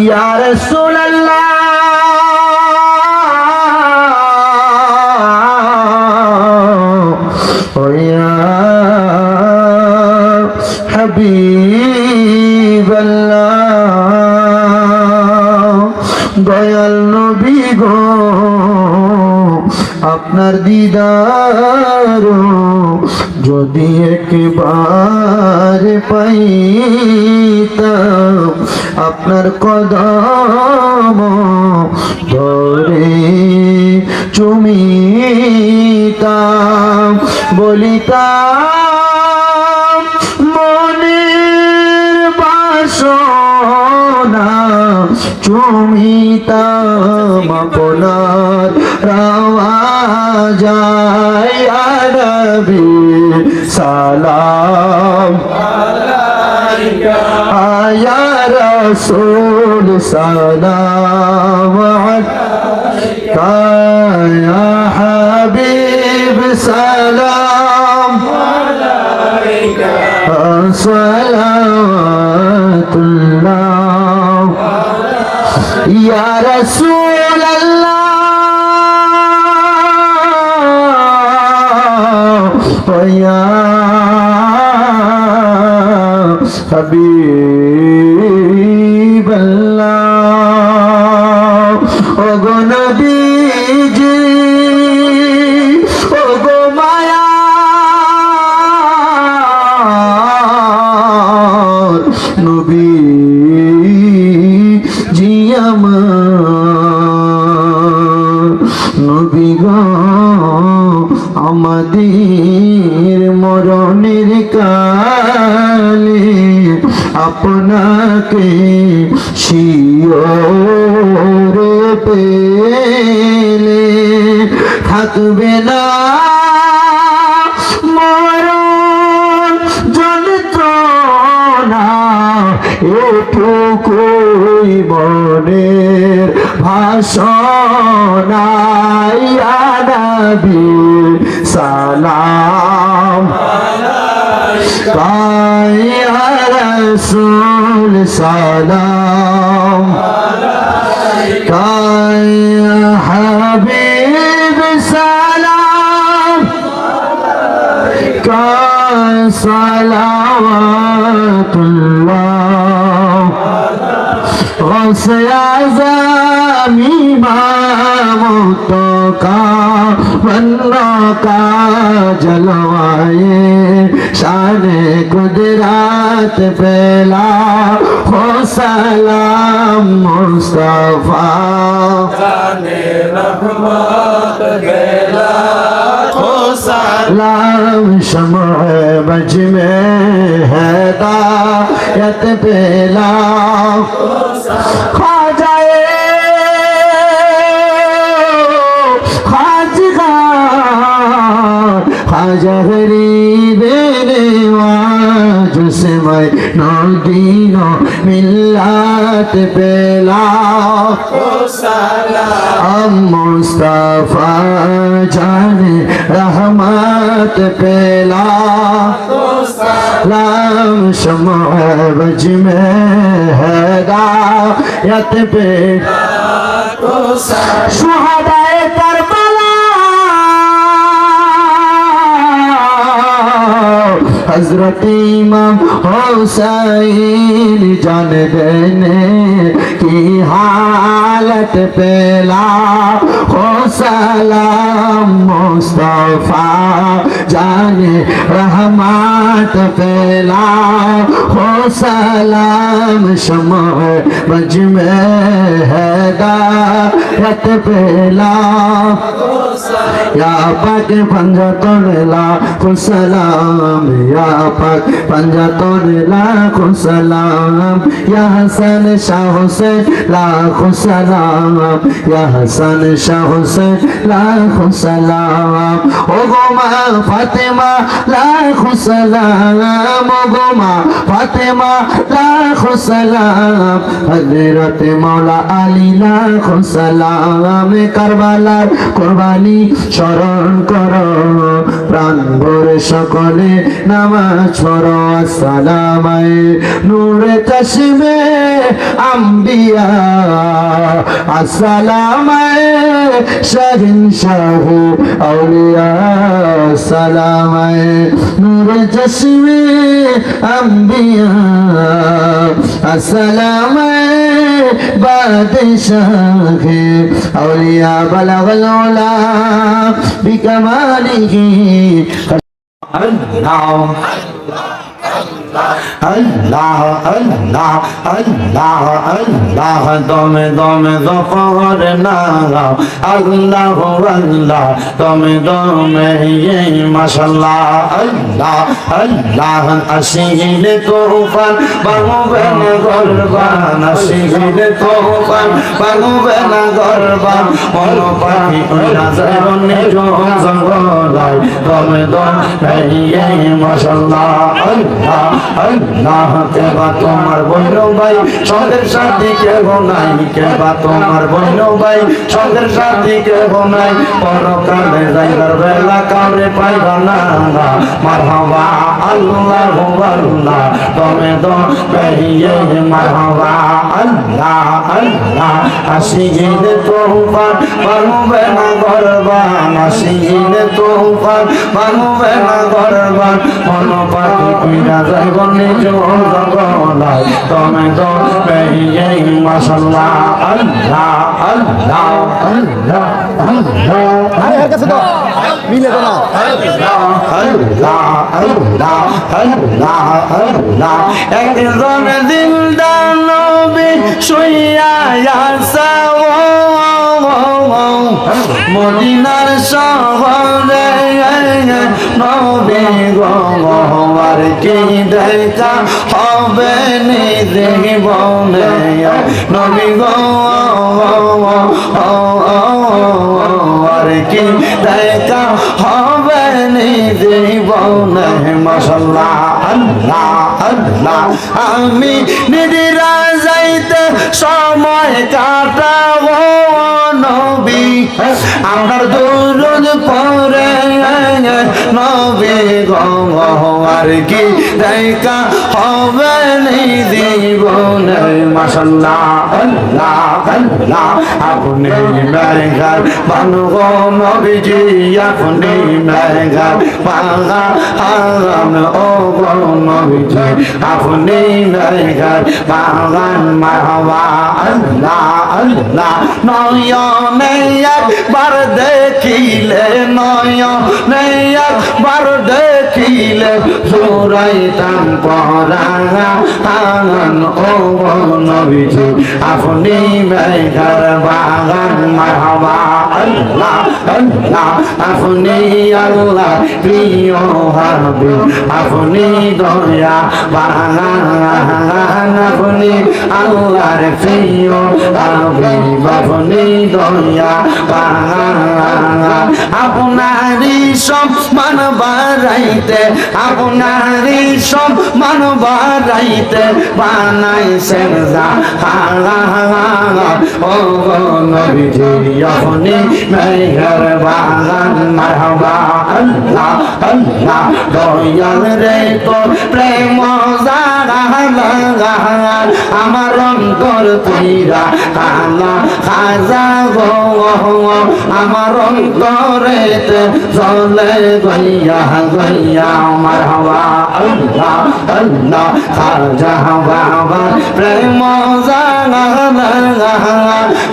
ইয়া রাসূলুল্লাহ। আপনার দিদার যদি একবার পাইতাম আপনার কদম ধরে চুমিতাম বলিতাম মনের বাসনা চুমিতাম আপনার রওয়া যায় নবী সালাম। আয়া রসুল সালাম আয়া হাবিব সালাম সালাম ইয়া রসুল আল্লাহ। الله ويا حبيب الله ওগো নবীজি ওগো মায়া নবী মরণের কালে আপনাকে শিওরে পেলে থাকবে না মরণ যন্ত্রণা এটুকুই মনের ভাষণা ইয়া قال يا رسول سلام. قال يا حبيب سلام. قال صلوات الله. غص يا زميمة متقى फन्ना का जलवाए शाने गुजरात फैला हो सलाम मुस्तफा शाने रहमत फैला हो सलाम शमा बज में हैदायत फैला हो जगरी बेरेवाज से मैं नौ दिनों मिल्लत पेला अब मुस्तफा जाने रहमत पेला लाम समझ में हैदायत पे सुहादा হজরত ইমাম হোসাইন জানবেন की हालत पेला हो सलाम मुस्तफ़ा, जाने रहमत पेला हो सलाम समय मज में हैदारत पेला या पक पंजा तो ला खुसलाम या पक पंजा तो ला खुसलाम या हसन शाह हुसैन লাখো সালাম, ইয়া হাসান শাহ হোসেন, লাখো সালাম। ও গো মা ফাতেমা, লাখো সালাম। ও গো মা ফাতেমা, লাখো সালাম। হযরত মাওলা আলী, লাখো সালাম। কারবালার কুরবানি স্মরণ করো। প্রাণ ভরে সকলে নামাজ পড়ো। আসসালাম নূরে চশমে আম্বি আম্বিয়া আসসালামায় শাহিন শাহু আউলিয়া সালামায় নূরে চশমে আম্বিয়া আসসালামায় বাদশাহ আউলিয়া বালাগল বিকমালিহি। Allah Allah Allah Allah Allah দমে দমে জফর নাগাও আল্লাহ আল্লাহ, দমে দমে মাশাল্লাহ। আল্লাহ আল্লাহ আসিলে তোফান বাঙবে না গরবান আসিলে তোফান বাঙবে না গরবান মন পাখি উড়া যায় বনে জঙ্গলায়, দমে দমে মাশাল্লাহ। আল্লাহ আল্লাহ, কেবা তোমার বন্য ভাই? সঙ্গের সাথী কেহ নাই, কেবা তোমার বন্য ভাই? সঙ্গের সাথী কেহ নাই, পরকালে যাইবার বেলা কাউরে পাইবা না মারহাবা আল্লাহ আল্লাহ তুমি তো কহিয়ে মারহাবা আল্লাহ আল্লাহ। আসি গেলে তোফান পারবে না গরবান আসি গেলে তোফান পারবে না গরবান। মন পাখি পিড়া যাইব নিজ জগলায় তুমি তো কহিয়ে মাশাল্লাহ আল্লাহ আল্লাহ আল্লাহ আল্লাহ। আরে কাছে তো মিলে তো না। একজন দিলদার নবী শুইয়া আসা মদিনার শহরে নবী গোয়ার কি দেখা হবে নিজে বনে নবী গো আর কি দেখা হবে নিজে বনে মশাল্লাহ আল্লাহ আল্লাহ। আমি নিদিরা যাইতে সময় কাটাবো নবী আমার দুরুদ পরে নবী আর কি দেখা হবে জীবনে? মাশাল্লাহ আপনি মেঘার বানু গো নবীজি, আপনি মেঘার বাঙা হারাম ও নবীজি। আপনি মেঘার বাগান মাহবা আল্লাহ আল্লাহ। নয়নে একবার দেখিলে নয়নে একবার দেখিলে জোরাইতাম পরাঙা আঙান ও নবীজি, আপনি মেঘার বাগান আল্লাহ আল্লাহ। আপনি আল্লাহ, প্রিয় হাবি আপনি দয়া, বাগান। আপনি আল্লাহর প্রিয় হাবি আপনি দয়া, বাগান। আপনারই সম্মান বাড়াইতে আপনারই সম্মান বাড়াইতে বানাইছেন ও নবীজি আপনি মেঘের বাগান তোর প্রেম লাগা আমার অন্তর তুইরা কালা খাজা গো আমার অন্তরেতে চলে গইয়া গইয়া আমার হওয়া আল্লাহ আল্লাহ খাজা বাবা প্রেম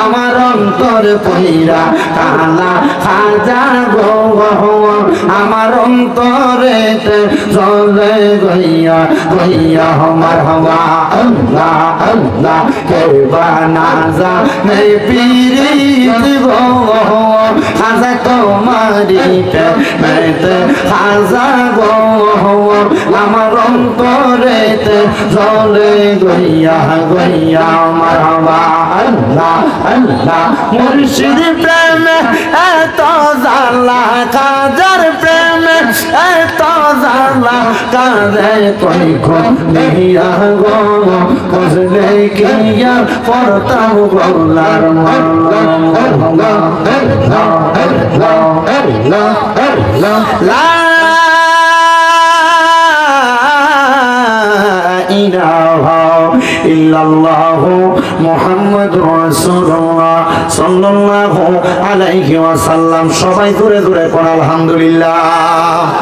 আমার অন্তর পইরা কালা খাজা গো আমার অন্তরেতে চলে গইয়া গইয়া আমার হওয়া আল্লাহ আল্লাহ কে বানাজা নেই পীরিত গো খাজা তোমারিতে মেতে খাজা গো আমার অন্তরেতে চলে গইয়া গইয়া আমার হওয়া আল্লাহ আল্লাহ মুর্শিদ প্রেমে এত জালা কাজার প্রেমে এত জালা আল্লাহ কারে কই কইয়া গো কসলে কিয়া পরতাম গলার লা ইলাহা সবাই দূরে দূরে আলহামদুলিল্লাহ।